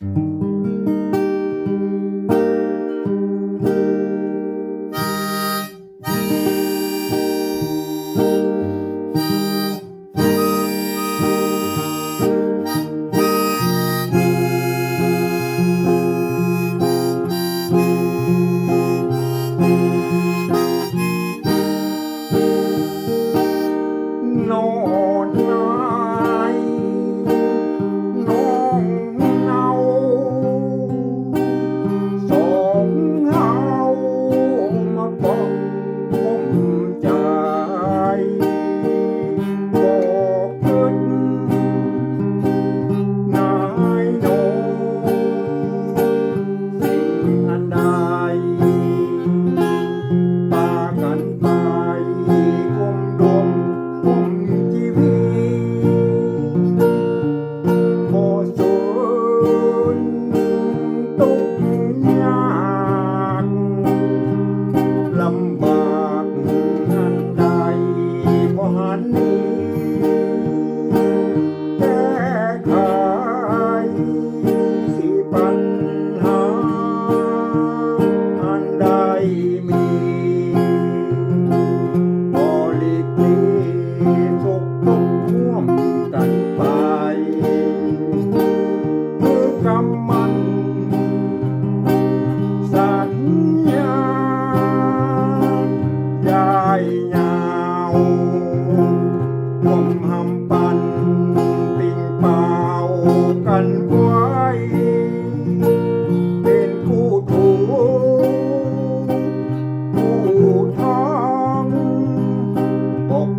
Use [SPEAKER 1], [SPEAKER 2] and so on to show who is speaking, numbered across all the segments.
[SPEAKER 1] โ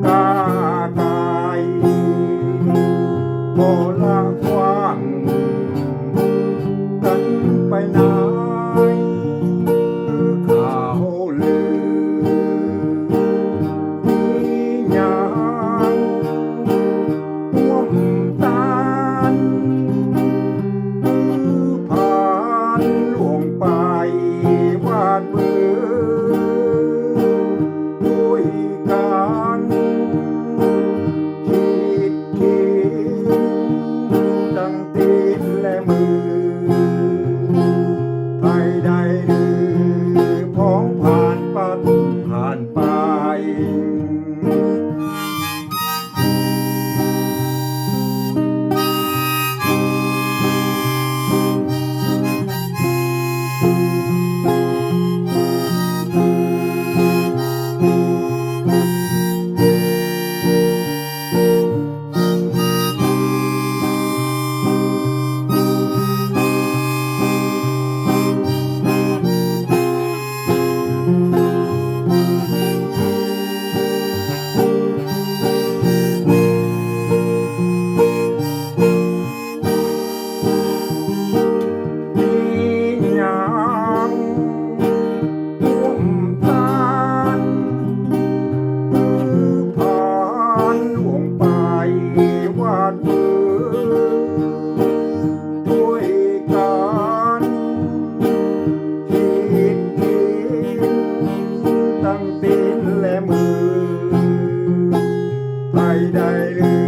[SPEAKER 1] กาตายโบลาควางกันไปนา งไปวาดมือด้วยกันคิดคิดตั้งตีนและมือใครได้หรือ